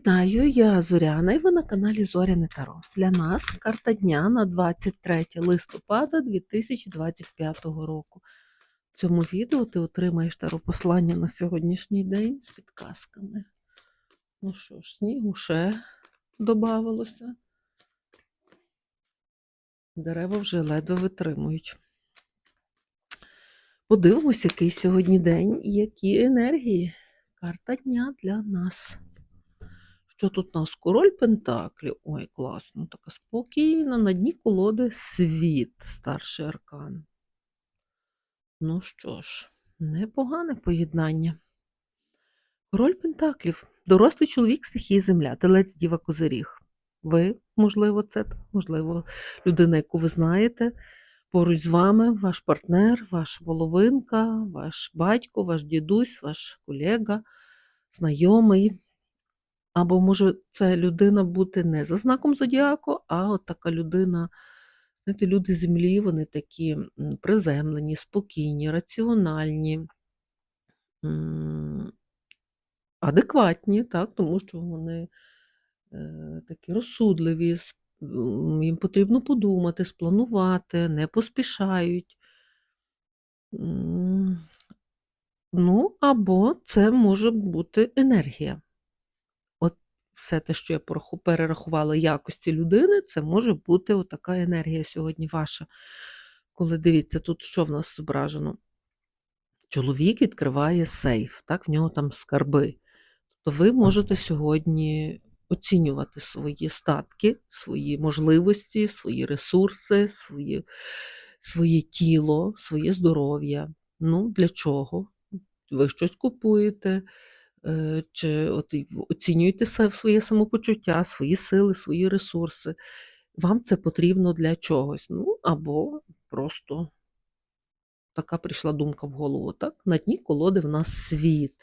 Вітаю, я Зоряна і ви на каналі Зоряне Таро. Для нас карта дня на 23 листопада 2025 року. В цьому відео ти отримаєш таро послання на сьогоднішній день з підказками. Ну що ж, снігу ще додавалося. Дерева вже ледве витримують. Подивимось, який сьогодні день і які енергії. Карта дня для нас. Що тут у нас? Король Пентаклів. Ой, класно, така спокійна. На дні колоди світ, старший аркан. Ну що ж, непогане поєднання. Король Пентаклів, дорослий чоловік стихії земля, телець Діва Козиріг. Ви, можливо, це, можливо, людина, яку ви знаєте. Поруч з вами ваш партнер, ваша половинка, ваш батько, ваш дідусь, ваш колега, знайомий. Або може це людина бути не за знаком зодіаку, а от така людина, знаєте, люди землі, вони такі приземлені, спокійні, раціональні, адекватні, так, тому що вони е, такі розсудливі, їм потрібно подумати, спланувати, не поспішають. Ну, або це може бути енергія. Все те, що я перерахувала якості людини, це може бути отака енергія сьогодні ваша. Коли дивіться, тут що в нас зображено? Чоловік відкриває сейф, так, в нього там скарби. То ви можете сьогодні оцінювати свої статки, свої можливості, свої ресурси, свої, своє тіло, своє здоров'я. Ну, для чого? Ви щось купуєте, чи от оцінюєте своє самопочуття, свої сили, свої ресурси. Вам це потрібно для чогось. Ну, або просто така прийшла думка в голову. Так? На дні колоди в нас світ.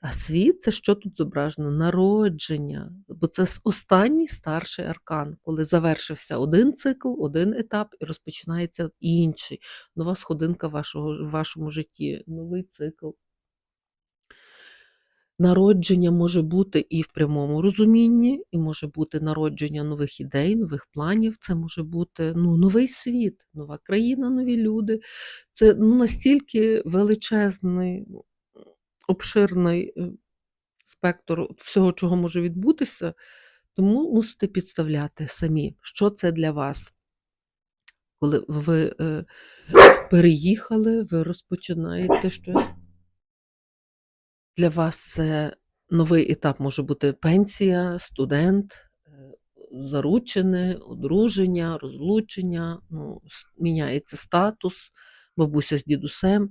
А світ це що тут зображено? Народження. Бо це останній старший аркан, коли завершився один цикл, один етап, і розпочинається інший. Нова сходинка в вашому житті, новий цикл. Народження може бути і в прямому розумінні, і може бути народження нових ідей, нових планів. Це може бути ну, новий світ, нова країна, нові люди. Це ну, настільки величезний, обширний е, спектр всього, чого може відбутися, тому мусите підставляти самі, що це для вас. Коли ви е, переїхали, ви розпочинаєте щось. Для вас це новий етап може бути пенсія, студент, е, заручене, одруження, розлучення, ну, міняється статус, бабуся з дідусем,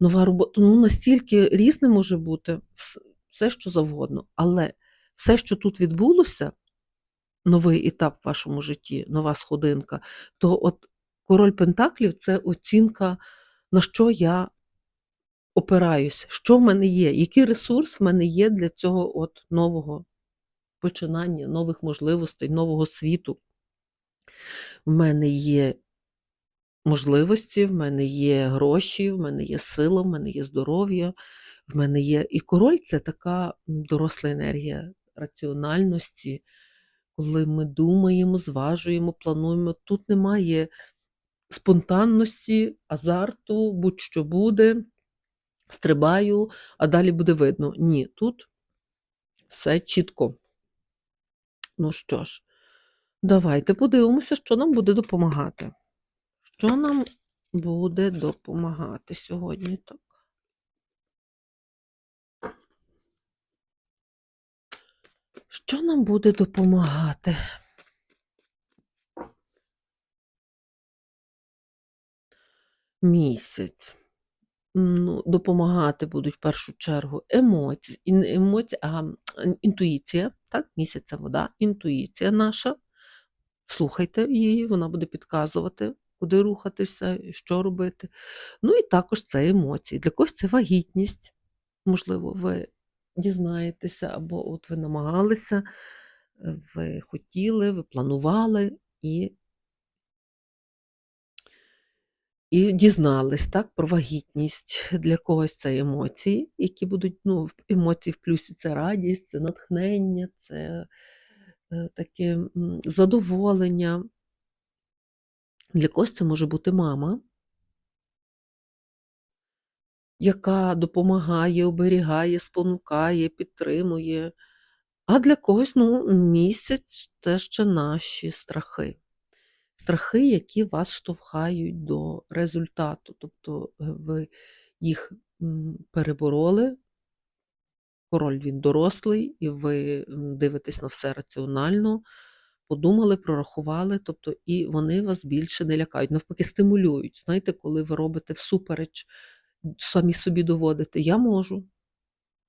нова робота. Ну, настільки різне може бути все, що завгодно. Але все, що тут відбулося, новий етап в вашому житті, нова сходинка, то от король Пентаклів це оцінка, на що я опираюсь, що в мене є, який ресурс в мене є для цього от нового починання, нових можливостей, нового світу. В мене є можливості, в мене є гроші, в мене є сила, в мене є здоров'я, в мене є. І король це така доросла енергія раціональності, коли ми думаємо, зважуємо, плануємо. Тут немає спонтанності, азарту, будь-що буде, стрибаю, а далі буде видно. Ні, тут все чітко. Ну що ж, давайте подивимося, що нам буде допомагати. Що нам буде допомагати сьогодні? Так. Що нам буде допомагати? Місяць. Ну, допомагати будуть в першу чергу емоції, емоції а, інтуїція, так, місяць це вода, інтуїція наша. Слухайте її, вона буде підказувати, куди рухатися, що робити. Ну і також це емоції. Для когось це вагітність. Можливо, ви дізнаєтеся, або от ви намагалися, ви хотіли, ви планували, і І дізнались, так, про вагітність. Для когось це емоції, які будуть, ну, емоції в плюсі це радість, це натхнення, це е, таке задоволення. Для когось це може бути мама, яка допомагає, оберігає, спонукає, підтримує. А для когось, ну, місяць це ще наші страхи. Страхи, які вас штовхають до результату. Тобто е, ви їх перебороли, король він дорослий, і ви дивитесь на все раціонально, подумали, прорахували, тобто і вони вас більше не лякають, навпаки, стимулюють. Знаєте, коли ви робите всупереч, самі собі доводите, я можу.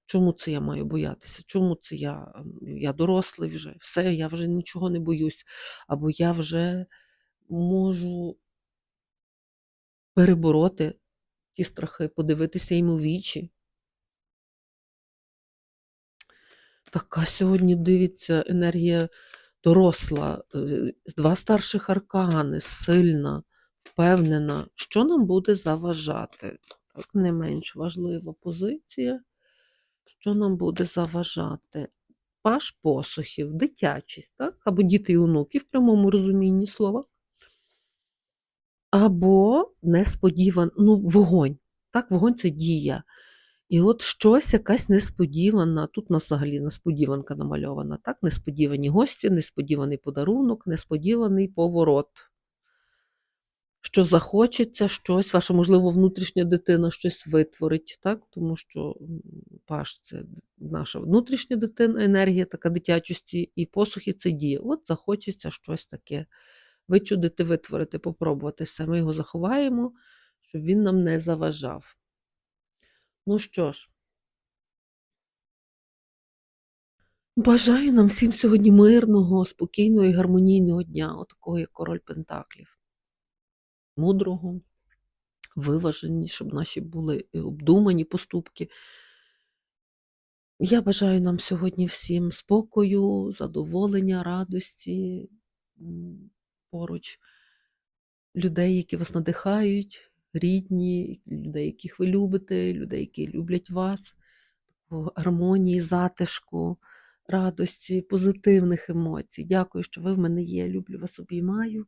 Чому це я маю боятися? Чому це я, я дорослий вже, все, я вже нічого не боюсь, або я вже можу перебороти ті страхи, подивитися їм у вічі. Така сьогодні дивіться енергія доросла, е, два старших аркани, сильна, впевнена, що нам буде заважати. Так, не менш важлива позиція. Що нам буде заважати? Паш посухів, дитячість, так? або діти і онуки в прямому розумінні слова. Або несподіван, ну, вогонь. Так, вогонь це дія. І от щось, якась несподівана, тут у нас взагалі несподіванка намальована, так? Несподівані гості, несподіваний подарунок, несподіваний поворот. Що захочеться щось, ваша, можливо, внутрішня дитина щось витворить, так? тому що паш це наша внутрішня дитина, енергія така дитячості, і посухи це дія. От захочеться щось таке вичудити, витворити, попробувати все. Ми його заховаємо, щоб він нам не заважав. Ну що ж, бажаю нам всім сьогодні мирного, спокійного і гармонійного дня, отакого як король Пентаклів. Мудрого, виважені, щоб наші були обдумані поступки. Я бажаю нам сьогодні всім спокою, задоволення, радості поруч людей, які вас надихають, рідні, людей, яких ви любите, людей, які люблять вас, гармонії, затишку, радості, позитивних емоцій. Дякую, що ви в мене є. Люблю вас, обіймаю.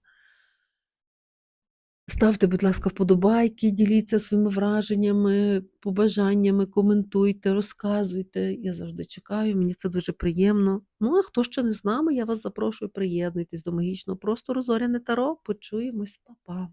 Ставте, будь ласка, вподобайки, діліться своїми враженнями, побажаннями, коментуйте, розказуйте. Я завжди чекаю, мені це дуже приємно. Ну, а хто ще не з нами, я вас запрошую, приєднуйтесь до магічного простору Зоряне Таро. Почуємось, Па-па.